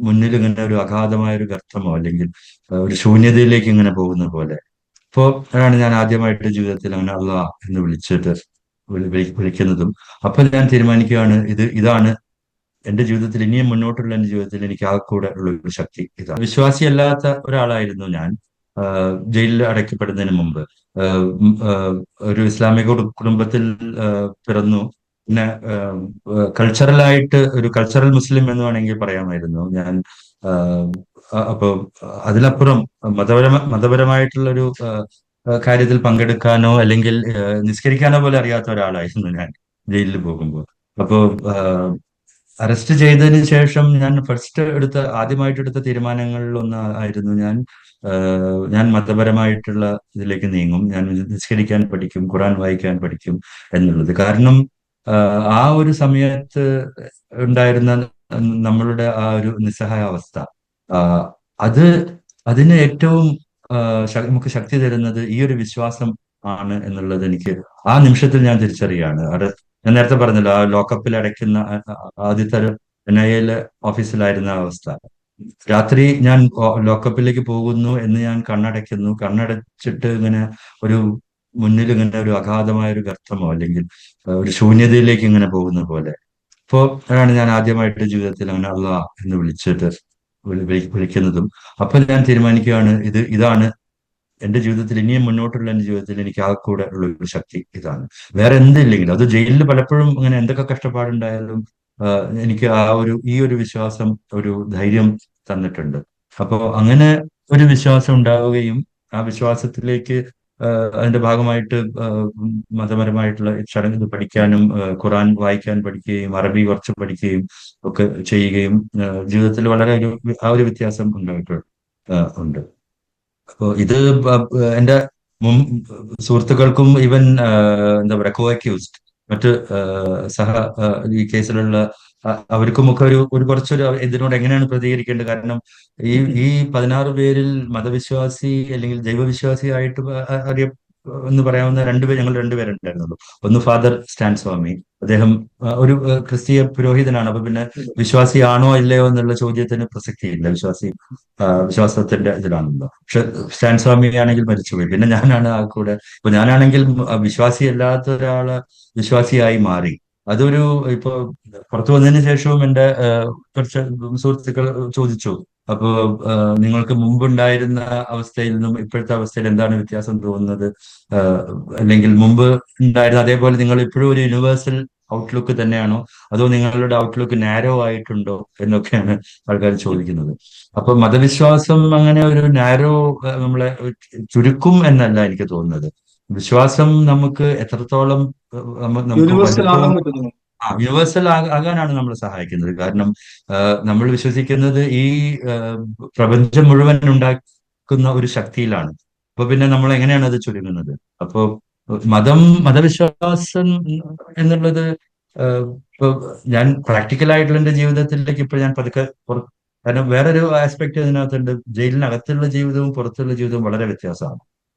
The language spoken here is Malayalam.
മുന്നിൽ ഇങ്ങനെ ഒരു അഗാധമായ ഒരു ഗർത്തമോ അല്ലെങ്കിൽ ഒരു ശൂന്യതയിലേക്ക് ഇങ്ങനെ പോകുന്ന പോലെ? അപ്പോ അതാണ് ഞാൻ ആദ്യമായിട്ട് ജീവിതത്തിൽ അങ്ങനെ അല്ല എന്ന് വിളിച്ചിട്ട് വിളി- വിളി- വിളിക്കുന്നതും. അപ്പൊ ഞാൻ തീരുമാനിക്കുകയാണ് ഇത് ഇതാണ് എന്റെ ജീവിതത്തിൽ ഇനിയും മുന്നോട്ടുള്ള എന്റെ ജീവിതത്തിൽ എനിക്ക് ആ കൂടെ ഉള്ള ഒരു ശക്തി ഇതാണ്. വിശ്വാസിയല്ലാത്ത ഒരാളായിരുന്നു ഞാൻ ജയിലിൽ അടയ്ക്കപ്പെടുന്നതിന് മുമ്പ്. ഒരു ഇസ്ലാമിക കുടുംബത്തിൽ പിറന്നു. പിന്നെ കൾച്ചറലായിട്ട് ഒരു കൾച്ചറൽ മുസ്ലിം എന്ന് വേണമെങ്കിൽ പറയാമായിരുന്നു. ഞാൻ അപ്പോൾ അപ്പൊ അതിലപ്പുറം മതപരമ മതപരമായിട്ടുള്ള ഒരു കാര്യത്തിൽ പങ്കെടുക്കാനോ അല്ലെങ്കിൽ നിസ്കരിക്കാനോ പോലെ അറിയാത്ത ഒരാളായിരുന്നു ഞാൻ ജയിലിൽ പോകുമ്പോൾ. അപ്പോ അറസ്റ്റ് ചെയ്തതിന് ശേഷം ഞാൻ ഫസ്റ്റ് എടുത്ത ആദ്യമായിട്ട് എടുത്ത തീരുമാനങ്ങളിൽ ഒന്ന് ആയിരുന്നു ഞാൻ ഞാൻ മതപരമായിട്ടുള്ള ഇതിലേക്ക് നീങ്ങും. ഞാൻ നിസ്കരിക്കാൻ പഠിക്കും ഖുറാൻ വായിക്കാൻ പഠിക്കും എന്നുള്ളത്. കാരണം ആ ഒരു സമയത്ത് ഉണ്ടായിരുന്ന നമ്മളുടെ ആ ഒരു നിസ്സഹായാവസ്ഥ. അത് അതിന് ഏറ്റവും നമുക്ക് ശക്തി തരുന്നത് ഈ ഒരു വിശ്വാസം ആണ് എന്നുള്ളത് എനിക്ക് ആ നിമിഷത്തിൽ ഞാൻ തിരിച്ചറിയാണ്. അവിടെ ഞാൻ നേരത്തെ പറഞ്ഞല്ലോ ആ ലോക്കപ്പിൽ അടയ്ക്കുന്ന ആദ്യത്തെ എൻ ഐ എയിലെ ഓഫീസിലായിരുന്ന അവസ്ഥ. രാത്രി ഞാൻ ലോക്കപ്പിലേക്ക് പോകുന്നു എന്ന് ഞാൻ കണ്ണടയ്ക്കുന്നു. കണ്ണടച്ചിട്ട് ഇങ്ങനെ ഒരു മുന്നിൽ ഇങ്ങനെ ഒരു അഗാധമായ ഒരു ഗർത്തമോ അല്ലെങ്കിൽ ഒരു ശൂന്യതയിലേക്ക് ഇങ്ങനെ പോകുന്ന പോലെ. അപ്പോ അതാണ് ഞാൻ ആദ്യമായിട്ട് ജീവിതത്തിൽ അങ്ങനെ അള്ള എന്ന് വിളിച്ചിട്ട് വിളി- വിളി- വിളിക്കുന്നതും. അപ്പൊ ഞാൻ തീരുമാനിക്കുകയാണ് ഇത് ഇതാണ് എന്റെ ജീവിതത്തിൽ ഇനിയും മുന്നോട്ടുള്ള എന്റെ ജീവിതത്തിൽ എനിക്ക് ആ കൂടെ ഉള്ള ഒരു ശക്തി ഇതാണ്. വേറെ എന്തില്ലെങ്കിലും അത് ജയിലിൽ പലപ്പോഴും അങ്ങനെ എന്തൊക്കെ കഷ്ടപ്പാടുണ്ടായാലും എനിക്ക് ആ ഒരു ഈ ഒരു വിശ്വാസം ഒരു ധൈര്യം തന്നിട്ടുണ്ട്. അപ്പോ അങ്ങനെ ഒരു വിശ്വാസം ഉണ്ടാവുകയും ആ വിശ്വാസത്തിലേക്ക് അതിന്റെ ഭാഗമായിട്ട് മതപരമായിട്ടുള്ള ചടങ്ങ് പഠിക്കാനും ഖുറാൻ വായിക്കാൻ പഠിക്കുകയും അറബി കുറച്ച് പഠിക്കുകയും ഒക്കെ ചെയ്യുകയും ജീവിതത്തിൽ വളരെ ഒരു ആ ഒരു വ്യത്യാസം ഉണ്ടായിട്ടുണ്ട് ഉണ്ട്. അപ്പോ ഇത് എന്റെ മുൻ സുഹൃത്തുക്കൾക്കും ഈവൻ എന്താ പറയുക കോ അക്യൂസ്ഡ് മറ്റ് സഹ ഈ കേസിലുള്ള അവർക്കുമൊക്കെ ഒരു ഒരു കുറച്ചൊരു ഇതിനോട് എങ്ങനെയാണ് പ്രതികരിക്കേണ്ടത്? കാരണം ഈ ഈ പതിനാറ് പേരിൽ മതവിശ്വാസി അല്ലെങ്കിൽ ജൈവവിശ്വാസി ആയിട്ട് അറിയ എന്ന് പറയാവുന്ന രണ്ടുപേർ ഞങ്ങൾ രണ്ടുപേരുണ്ടായിരുന്നുള്ളൂ ഒന്ന് ഫാദർ സ്റ്റാൻ സ്വാമി. അദ്ദേഹം ഒരു ക്രിസ്തീയ പുരോഹിതനാണ്. അപ്പൊ പിന്നെ വിശ്വാസി ആണോ ഇല്ലയോ എന്നുള്ള ചോദ്യത്തിന് പ്രസക്തിയില്ല. വിശ്വാസി വിശ്വാസത്തിന്റെ ഇതിലാണല്ലോ. പക്ഷെ സ്റ്റാൻ സ്വാമി ആണെങ്കിൽ മരിച്ചുപോയി. പിന്നെ ഞാനാണ് ആ കൂടെ ഇപ്പൊ ഞാനാണെങ്കിൽ വിശ്വാസി അല്ലാത്ത ഒരാൾ വിശ്വാസിയായി മാറി. അതൊരു ഇപ്പൊ പുറത്തു വന്നതിന് ശേഷവും എന്റെ കുറച്ച് സുഹൃത്തുക്കൾ ചോദിച്ചു. അപ്പോ നിങ്ങൾക്ക് മുമ്പുണ്ടായിരുന്ന അവസ്ഥയിൽ നിന്നും ഇപ്പോഴത്തെ അവസ്ഥയിൽ എന്താണ് വ്യത്യാസം തോന്നുന്നത്? അല്ലെങ്കിൽ മുമ്പ് ഉണ്ടായിരുന്ന അതേപോലെ നിങ്ങൾ ഇപ്പോഴും ഒരു യൂണിവേഴ്സൽ ഔട്ട്ലുക്ക് തന്നെയാണോ? അതോ നിങ്ങളുടെ ഔട്ട്ലുക്ക് നാരോ ആയിട്ടുണ്ടോ? എന്നൊക്കെയാണ് ആൾക്കാർ ചോദിക്കുന്നത്. അപ്പൊ മതവിശ്വാസം അങ്ങനെ ഒരു നാരോ നമ്മളെ ചുരുക്കും എന്നല്ല എനിക്ക് തോന്നുന്നത്. വിശ്വാസം നമുക്ക് എത്രത്തോളം യൂണിവേഴ്സൽ ആകാൻ വലുപ്പവും പറ്റുന്നു ആ യൂണിവേഴ്സൽ ആകാനാണ് നമ്മൾ സഹായിക്കുന്നത്. കാരണം നമ്മൾ വിശ്വസിക്കുന്നത് ഈ പ്രപഞ്ചം മുഴുവൻ ഉണ്ടാക്കുന്ന ഒരു ശക്തിയിലാണ്. അപ്പൊ പിന്നെ നമ്മൾ എങ്ങനെയാണ് അത് ചുരുങ്ങുന്നത്? അപ്പോ മതം മതവിശ്വാസം എന്നുള്ളത് ഇപ്പൊ ഞാൻ പ്രാക്ടിക്കൽ ആയിട്ടുള്ള എന്റെ ജീവിതത്തിലേക്ക് ഇപ്പൊ ഞാൻ പതുക്കെ കാരണം വേറൊരു ആസ്പെക്ട് ഇതിനകത്തുണ്ട്. ജയിലിനകത്തുള്ള ജീവിതവും പുറത്തുള്ള ജീവിതവും വളരെ വ്യത്യാസമാണ്.